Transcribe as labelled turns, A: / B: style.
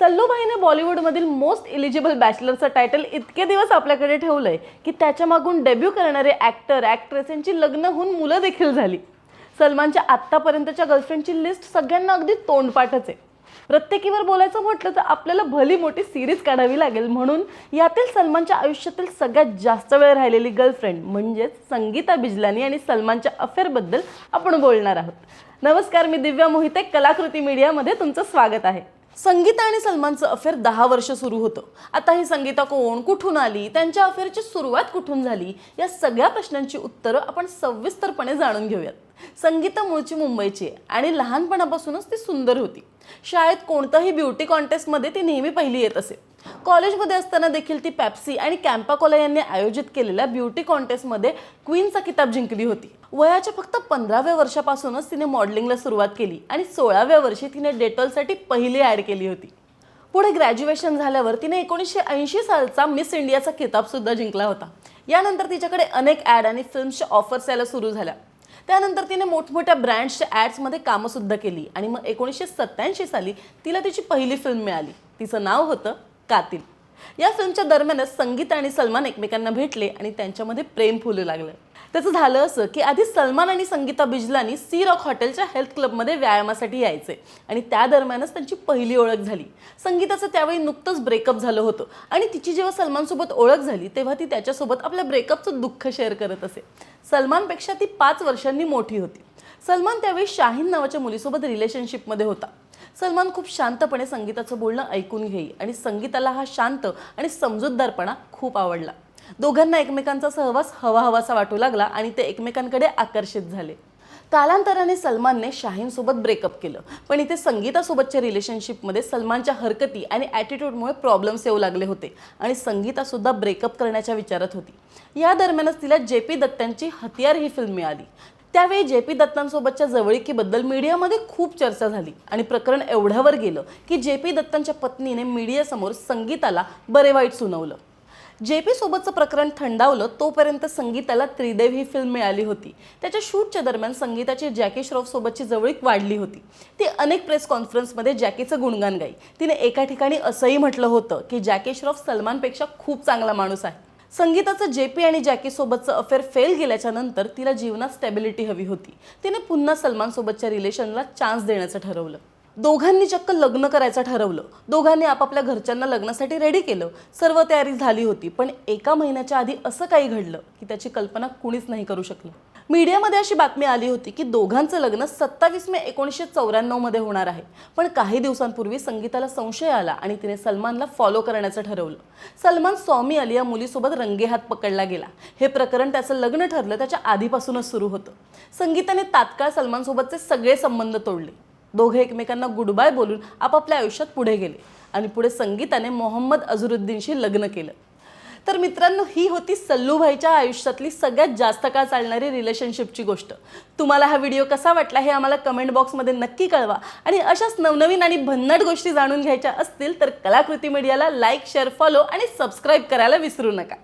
A: सल्लूभाईने बॉलिवूडमधील most eligible बॅचलरचं title इतके दिवस आपल्याकडे ठेवलंय की त्याच्या मागून डेब्यू करणारे ॲक्टर ॲक्ट्रेस यांची लग्न होऊन मुलं देखील झाली. सलमानच्या आत्तापर्यंतच्या गर्लफ्रेंडची लिस्ट सगळ्यांना अगदी तोंडपाठच आहे. प्रत्येकीवर बोलायचं म्हटलं तर आपल्याला भली मोठी सिरीज काढावी लागेल. म्हणून यातील सलमानच्या आयुष्यातील सगळ्यात जास्त वेळ राहिलेली गर्लफ्रेंड म्हणजेच संगीता बिजलानी आणि सलमानच्या अफेअरबद्दल आपण बोलणार आहोत. नमस्कार मी दिव्या मोहिते कलाकृती मीडियामध्ये तुमचं स्वागत आहे. संगीता आणि सलमानचं अफेअर दहा वर्ष सुरू होतं. आता ही संगीता कोण कुठून आली त्यांच्या अफेअरची सुरुवात कुठून झाली या सगळ्या प्रश्नांची उत्तरं आपण सविस्तरपणे जाणून घेऊयात. संगीता मूळची मुंबईची आहे आणि लहानपणापासूनच ती सुंदर होती. शाळेत कोणत्याही ब्युटी कॉन्टेस्टमध्ये ती नेहमी पहिली येत असे. कॉलेजमध्ये असताना देखील ती पॅप्सी आणि कॅम्पाकोला यांनी आयोजित केलेल्या ब्युटी कॉन्टेस्टमध्ये क्वीनचा किताब जिंकली होती. वयाच्या फक्त पंधराव्या वर्षापासूनच तिने मॉडेलिंगला सुरुवात केली आणि सोळाव्या वर्षी तिने डेटॉलसाठी पहिली ॲड केली होती. पुढे ग्रॅज्युएशन झाल्यावर तिने एकोणीसशे ऐंशी सालचा मिस इंडियाचा किताबसुद्धा जिंकला होता. यानंतर तिच्याकडे अनेक ॲड आणि फिल्म्सच्या ऑफर्स यायला सुरू झाल्या. त्यानंतर तिने मोठमोठ्या ब्रँड्सच्या ॲड्समध्ये कामंसुद्धा केली आणि मग एकोणीसशे सत्त्याऐंशी साली तिला तिची पहिली फिल्म मिळाली. तिचं नाव होतं कातील. या फिल्मच्या दरम्यानच संगीत आणि सलमान एकमेकांना भेटले आणि त्यांच्यामध्ये प्रेम फुलू लागलं. त्याचं झालं असं की आधी सलमान आणि संगीता बिजलानी सी रॉक हॉटेलच्या हेल्थ क्लबमध्ये व्यायामासाठी यायचे आणि त्या दरम्यानच त्यांची पहिली ओळख झाली. संगीताचं त्यावेळी नुकतंच ब्रेकअप झालं होतं आणि तिची जेव्हा सलमानसोबत ओळख झाली तेव्हा ती त्याच्यासोबत आपल्या ब्रेकअपचं दुःख शेअर करत असे. सलमानपेक्षा ती पाच वर्षांनी मोठी होती. सलमान त्यावेळी शाहीन नावाच्या मुलीसोबत रिलेशनशिपमध्ये होता. सलमान खूप शांतपणे संगीताचं बोलणं ऐकून घेई आणि संगीताला हा शांत आणि समजूतदारपणा खूप आवडला. दोघांना एकमेकांचा सहवास हवा हवासा वाटू लागला आणि ते एकमेकांकडे आकर्षित झाले. कालांतराने सलमानने शाहीनसोबत ब्रेकअप केलं. पण इथे संगीतासोबतच्या रिलेशनशिपमध्ये सलमानच्या हरकती आणि ॲटिट्यूडमुळे प्रॉब्लेम्स येऊ लागले होते आणि संगीतासुद्धा ब्रेकअप करण्याच्या विचारात होती. या दरम्यानच तिला जे पी दत्तांची हतियार ही फिल्म मिळाली. त्यावेळी जे पी दत्तांसोबतच्या जवळीकीबद्दल मीडियामध्ये खूप चर्चा झाली. आणि प्रकरण एवढ्यावर गेलं की जे पी दत्तांच्या पत्नीने मीडियासमोर संगीताला बरे वाईट सुनावलं. जे पी सोबतचं प्रकरण थंडावलं तोपर्यंत संगीताला त्रिदेव ही फिल्म मिळाली होती. त्याच्या शूटच्या दरम्यान संगीताची जॅकी श्रॉफसोबतची जवळीक वाढली होती. ती अनेक प्रेस कॉन्फरन्समध्ये जॅकीचं गुणगान गाई. तिने एका ठिकाणी असंही म्हटलं होतं की जॅकी श्रॉफ सलमानपेक्षा खूप चांगला माणूस आहे. संगीताचं जे पी आणि जॅकी सोबतचं अफेअर फेल गेल्याच्यानंतर तिला जीवनात स्टॅबिलिटी हवी होती. तिने पुन्हा सलमान सोबतच्या रिलेशनला चान्स देण्याचं ठरवलं. दोघांनी चक्क लग्न करायचं ठरवलं. दोघांनी आपापल्या घरच्यांना लग्नासाठी रेडी केलं. सर्व तयारी झाली होती पण एका महिन्याच्या आधी असं काही घडलं की त्याची कल्पना कुणीच नाही करू शकलं. मीडियामध्ये अशी बातमी आली होती की दोघांचं लग्न सत्तावीस मे एकोणीसशे चौऱ्याण्णवमध्ये होणार आहे. पण काही दिवसांपूर्वी संगीताला संशय आला आणि तिने सलमानला फॉलो करण्याचं ठरवलं. सलमान स्वामी अली या मुलीसोबत रंगेहात पकडला गेला. हे प्रकरण त्याचं लग्न ठरलं त्याच्या आधीपासूनच सुरू होतं. संगीताने तात्काळ सलमानसोबतचे सगळे संबंध तोडले. दोघे एकमेकांना गुड बाय बोलून आपापल्या आयुष्यात पुढे गेले आणि पुढे संगीताने मोहम्मद अझरुद्दीनशी लग्न केलं. तर मित्रांनो ही होती सल्लूभाईच्या आयुष्यातली सगळ्यात जास्त काळ चालणारी रिलेशनशिपची गोष्ट. तुम्हाला हा व्हिडिओ कसा वाटला हे आम्हाला कमेंट बॉक्समध्ये नक्की कळवा. आणि अशाच नवनवीन आणि भन्नाट गोष्टी जाणून घ्यायच्या असतील तर कलाकृती मीडियाला लाईक शेअर फॉलो आणि सबस्क्राईब करायला विसरू नका.